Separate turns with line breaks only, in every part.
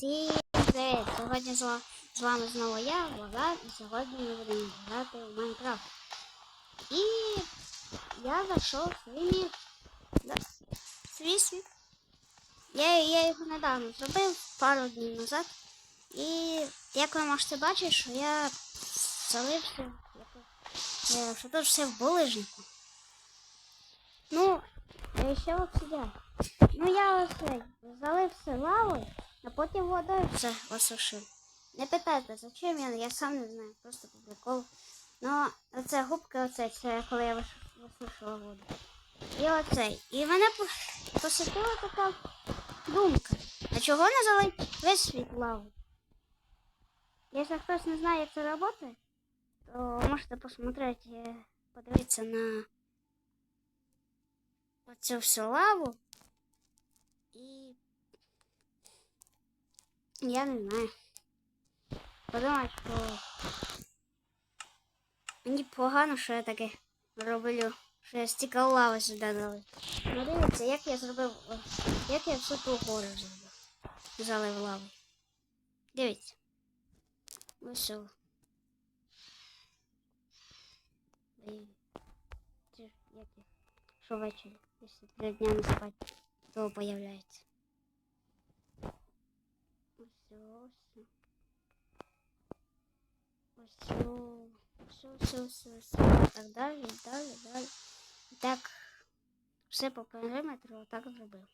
Всім привіт! Сьогодні з вами знову я, Влада, і сьогодні ми будемо грати в Майнкрафт. І я зайшов в свій. Да, свій світ. Я, я його недавно зробив, пару днів назад. І як ви можете бачити, що я залився, що тут все в булижнику. Ну, ще обсидіан. Ну я ось залив все лавою, а потім водою все осушив. Не питайте, зачем я, я сам не знаю, просто по приколу. Ну, оце губка, оце, це коли я висушувала воду. І оцей. І мене по- посетила така думка. А чого не залить весь світ лавою? Якщо хтось не знає, як це працює, то можете посмотрети, подивитися на оцю всю лаву. І я не знаю. Подумаю, що мені погано, що я таке роблю, що я стільки лави сюди дали. Ну дивіться, як я зробив, о, як я всю ту гору зробив. Залив лаву. Дивіться. Ось. о. І це ж як я- Що ввечері, якщо три дня не спати, то появляється. Ось ось. Ось ось ось ось ось. Так далі, далі, далі. Так все по периметру отак зробив.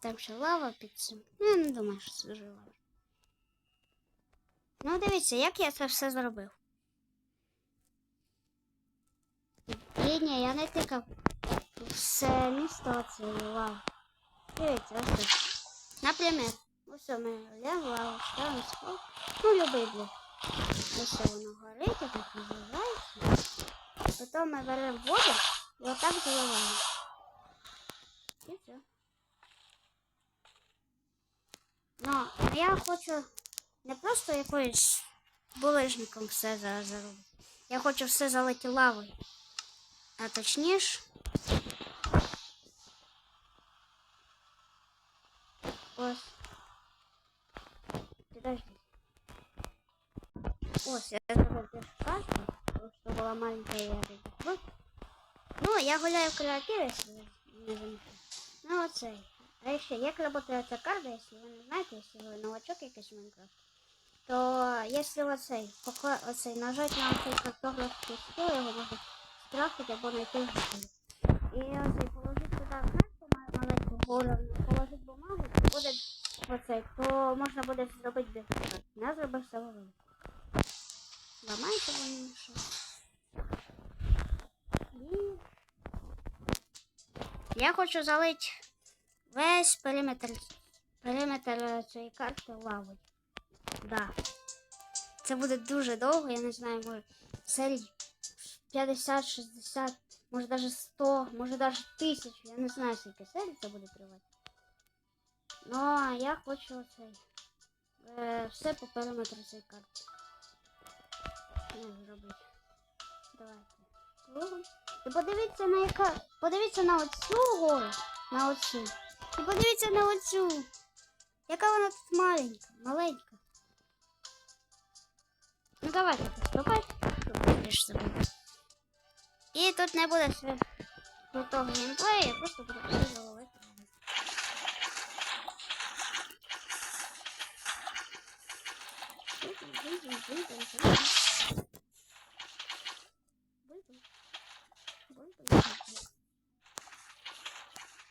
Там ще лава під цим. Ну, я не думаю, що це дуже важливо. Ну, дивіться, як я це все зробив. І ні, я не тикав все місто лави. Дивіться, ось так. Наприклад, ось у мене лягла, ставимо спал. Ну, любий блок. Ось воно горить, так називається. Потім ми беремо воду і отак заливаємо. І все. Ну, я хочу не просто якоюсь булижником все за- заробити. Я хочу все залити лавою. А точніше. Ось. Подожди. Ось, я зробив першу карту, тому що була маленька я. Ну, я гуляю в креативі, якщо ви не замітили. Ну, оцей. А ще, як працює ця карта, якщо ви не знаєте, якщо ви новачок якийсь Майнкрафт, то якщо оцей, покла- оцей нажать на цей картографський стіл, його можна страфити або знайти в Google. І оцей положити туди карту ма- маленьку гору, положити бумагу, то буде оцей, то можна буде зробити карт. Я зробив все велике. Ламається вони що. Я хочу залити весь периметр, периметр цієї карти лавою. Да. Це буде дуже довго, я не знаю, може серій 50, 60, може навіть 100, може навіть 1000, я не знаю, скільки серій це буде тривати. Ну, а я хочу оцей. Е, все по периметру цієї карти. Ну, зробити. Давайте. Кругом. І подивіться на яка. Подивіться на оцю гору. На оцю. І подивіться на оцю. Яка вона тут маленька, маленька. Ну давайте зробити. І тут не буде крутого геймплею, просто буде все.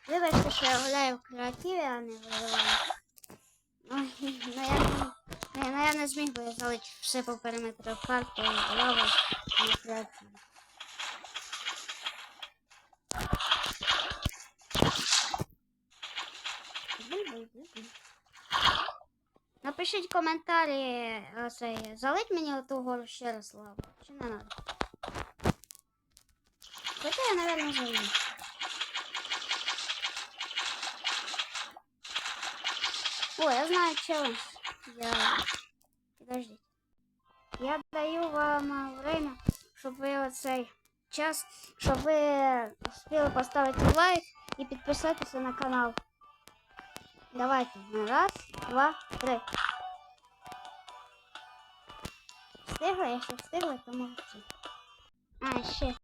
Вибачте, що я гуляю в креативі, а не виливаю. Ой, ну я, не- ну, я не зміг би залити все по периметру парку, лаву і креативі. Напишіть коментарі, оцей, залить мені оту гору ще раз лаву, чи не надо? Хоча я, наверное, залью. О, я знаю челлендж. Я... Подождите. Я даю вам время, щоб ви оцей час, щоб ви успіли поставити лайк і підписатися на канал. Давайте. Раз, два, три. Встигла, якщо встигла, то молодці. А, ще.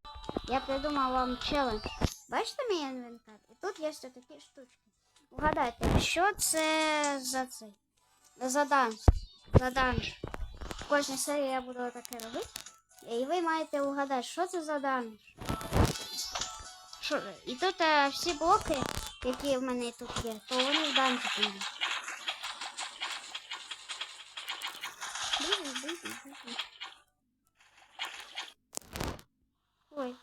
Я придумав вам челендж. Бачите мій інвентар? І тут є ще такі штучки. Угадайте, що це за цей? За данж. За данж. В кожній серії я буду таке робити. І ви маєте угадати, що це за данж. Що, і тут е, всі блоки, які в мене тут є, то вони в данжі підуть. Бігай, бігай, бігай. Ой.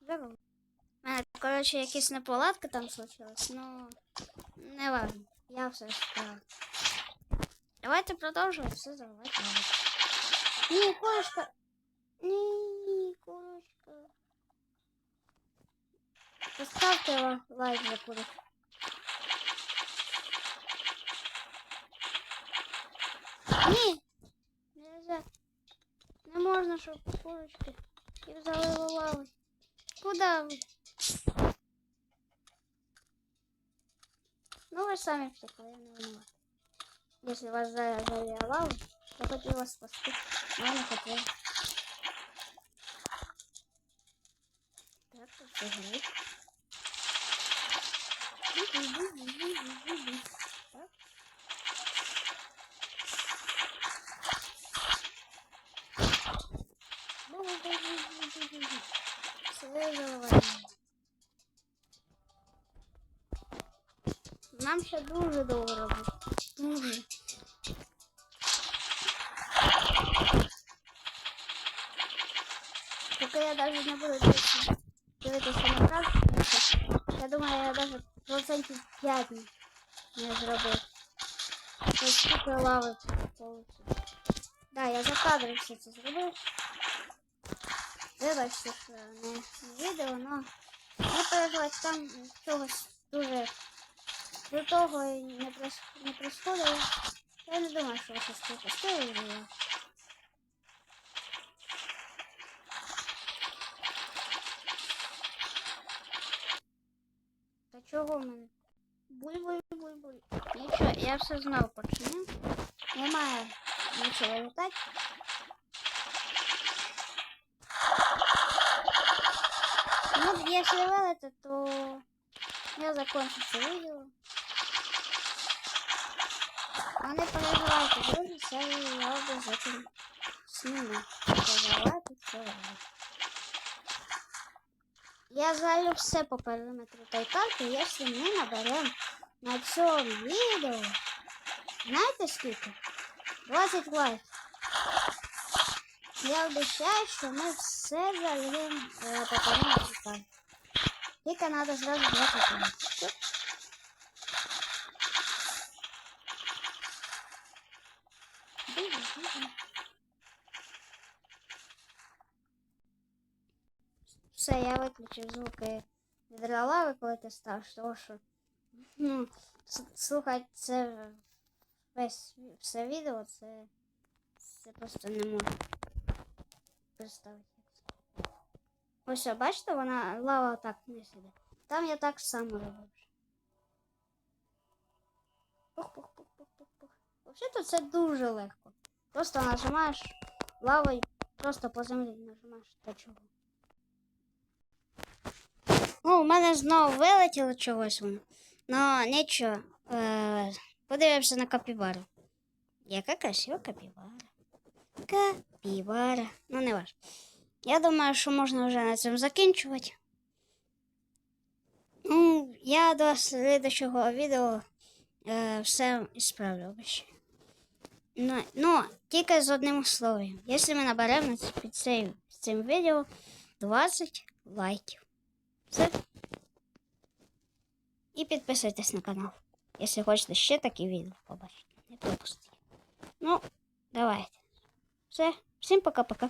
Здорово. У мене, коротше, якісь неполадки там случилось, ну не важно. Я все справив. Давайте продовжувати все давайте. Ні, кошка. Ні, Поставте ла- лайк за курочку. Ні. Нельзя. Не можна, щоб курочки їх залило лавою. Куда ви? Ну ви ж самі втекли, я не виноват. Если вас за- залила лава, то хотел вас спасти, но не хотел. Так, тут Своє заливання. Нам ще дуже довго робити. Дуже. Поки я навіть не буду дивитися, дивитися на практику, я думаю, я навіть процентів 5 не- не зробив. Ось скільки лави вийшло. Да, я за кадром все це зробив. Вибачте, що не, не відео, но не переживайте, там чогось дуже до того і не, не происходило. Я не думаю, що ви щось я- Та чого в мене? Буль-буль-буль-буль. Нічого, я все знав почему. Немає нічого летати. Если вылетит, то я закончу це видео. А не переживайте, друзі, це я обов'язково сніму. Переживайте, робити. Я залю все по периметру той карти, якщо ми наберемо на цьому відео. Знаєте скільки? 20 лайків. Я обіцяю, що ми все зальємо е, по периметру карти. Тільки треба зразу 20 лайків. Все. Дуже, дуже. Все, я виключив звуки від лави, коли ти ставиш, тому що ну, с- слухати це весь все відео, це, це просто не можу представити. Ось, бачите, вона лава так не сиде. Там я так само робив. Пух-пух-пух-пух-пух-пух. Взагалі це дуже легко. Просто нажимаєш лавою, просто по землі нажимаєш та чого. Ну, у мене знову вилетіло чогось воно. Ну, нічого. Е, подивимося на капібару. Яка красива капібара. Капібара. Ну, не важно. Я думаю, що можна вже на цьому закінчувати. Ну, я до слідчого відео е, все ісправлю. Ну, ну, тільки з одним условием. Якщо ми наберемо під цим, цим відео 20 лайків. Все. І підписуйтесь на канал, якщо хочете ще такі відео побачити. Не пропустіть. Ну, давайте. Все. Всім пока-пока.